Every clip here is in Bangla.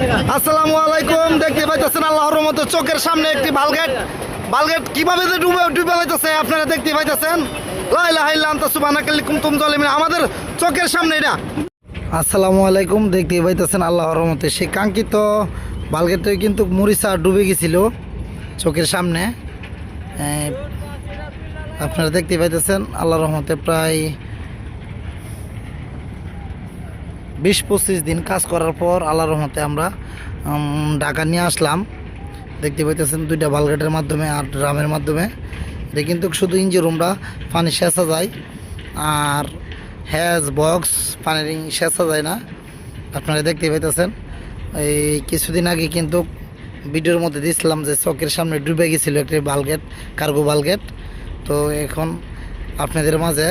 আসসালামু আলাইকুম, দেখতে পাইতেছেন আল্লাহর মতো চোখের সামনে একটি বালগেট। বালগেট কীভাবে যে ডুবে ডুবে হইতেছে আপনারা দেখতে পাইতেছেন? আমাদের চোখের সামনে এটা। আসসালামু আলাইকুম, দেখতে পাইতেছেন আল্লাহর রহমতে সেই কাঙ্ক্ষিত বালগেটে কিন্তু মরিচা ডুবে গেছিল চোখের সামনে। আপনারা দেখতে পাইতেছেন আল্লাহর রহমতে প্রায় বিশ পঁচিশ দিন কাজ করার পর আল্লাহর রহমতে আমরা ঢাকা নিয়ে আসলাম। দেখতে পাইতেছেন দুইটা বালগেটের মাধ্যমে আর ড্রামের মাধ্যমে। এটা কিন্তু শুধু ইঞ্জিন রুমটা পানি সেচা যায়। আর হ্যাজ বক্স পানির সেচা যায় না। আপনারা দেখতে পাইতেছেন, এই কিছুদিন আগে কিন্তু ভিডিওর মধ্যে দিয়েছিলাম যে চকের সামনে ডুবে গেছিল একটি বালগেট কার্গো বালগেট তো এখন আপনাদের মাঝে,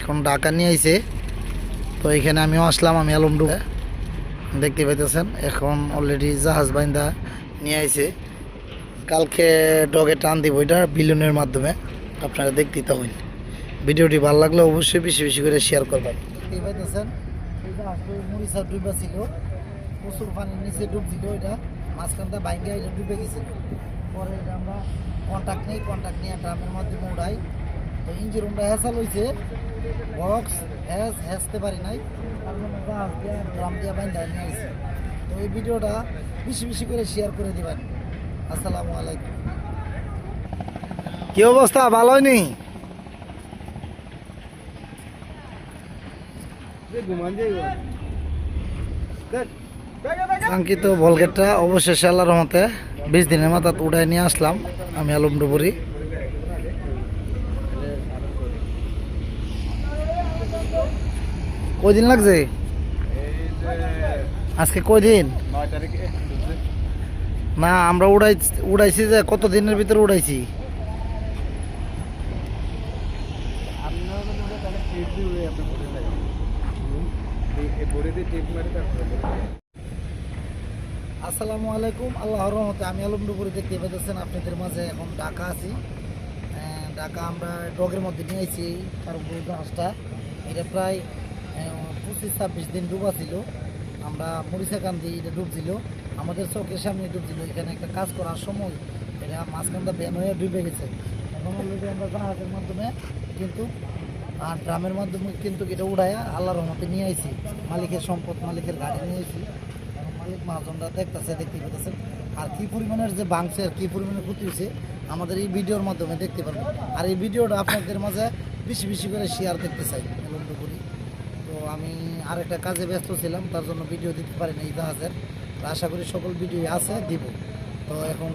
এখন ঢাকা নিয়ে আইছে। তো এখানে আমিও আসলাম, আমি আলম ডুবে দেখতে পাইতেছেন, এখন অলরেডি জাহাজ বাইন্দা নিয়ে আইছে। কালকে ডগে টান দিব, এটা বিলুনের মাধ্যমে। আপনারা দেখতে তো হইন ভিডিওটি ভালো লাগলে অবশ্যই বেশি বেশি করে শেয়ার করবেন। দেখতেই পাইতেছেন মরিচা ডুবা ছিল। প্রচুর পানির নিচে ডুবছিল এটা। মাঝখানটা বাইঙ্গা এটা ডুবে গেছিল। পরে এটা আমরা কন্ট্যাক্ট নেই কন্ট্যাক্ট নিয়ে ড্রামের মাধ্যমে উঠাই তো ইঞ্জিন রুমটা হ্যাসাল হয়েছে বক্স হ্যাস হ্যাসতে পারি নাই। তার দিয়ে আসি তো এই ভিডিওটা বেশি বেশি করে শেয়ার করে দিবেন। আসসালামু আলাইকুম। কি অবস্থা? ভালো হয়নি? কাঙ্ক্ষিত বলগেটটা অবশেষে আল্লাহর রহমতে বিশ দিনের মাথা উঠায় নিয়ে আসলাম। আমি আলম ডুবুরি। কয়দিন লাগছে? আজকে কয়দিন? না আমরা উড়াই উড়াইছি যে কত দিনের ভিতরে উড়াইছি? আসসালামু আলাইকুম আল্লাহ রহমতে আমি আলম ডুবুরি দেখতে পেতেছেন আপনাদের মাঝে এখন ঢাকা আছি। আহ, ঢাকা আমরা ডগের মধ্যে নিয়ে আইছি কারণ জাহাজটা এটা প্রায় পঁচিশ ছাব্বিশ দিন ডুবা ছিল আমরা মরিচাকান্দি এটা ডুবছিল। আমাদের চোখের সামনে ডুবছিল। এখানে একটা কাজ করার সময় এটা মাঝখানটা ব্যান হয়ে ডুবে গেছে। এখন আমরা জাহাজের মাধ্যমে কিন্তু, আর ড্রামের মাধ্যমে কিন্তু এটা উড়াইয়া আল্লাহর রহমতে নিয়ে আইছি। মালিকের সম্পদ, মালিকের গাড়ি নিয়ে আইছি। মালিক মহাজনরা দেখতেছে, দেখতে পেতেছে আর কী পরিমাণের যে ভাঙছে আর কি পরিমাণে ক্ষতি হয়েছে আমাদের এই ভিডিওর মাধ্যমে দেখতে পারবেন। আর এই ভিডিওটা আপনাদের মাঝে বেশি বেশি করে শেয়ার দেখতে চাই। করি। তো আমি আরেকটা কাজে ব্যস্ত ছিলাম, তার জন্য ভিডিও দিতে পারিনি এই জাহাজের। আশা করি সকল ভিডিও আছে, দিব। তো এখন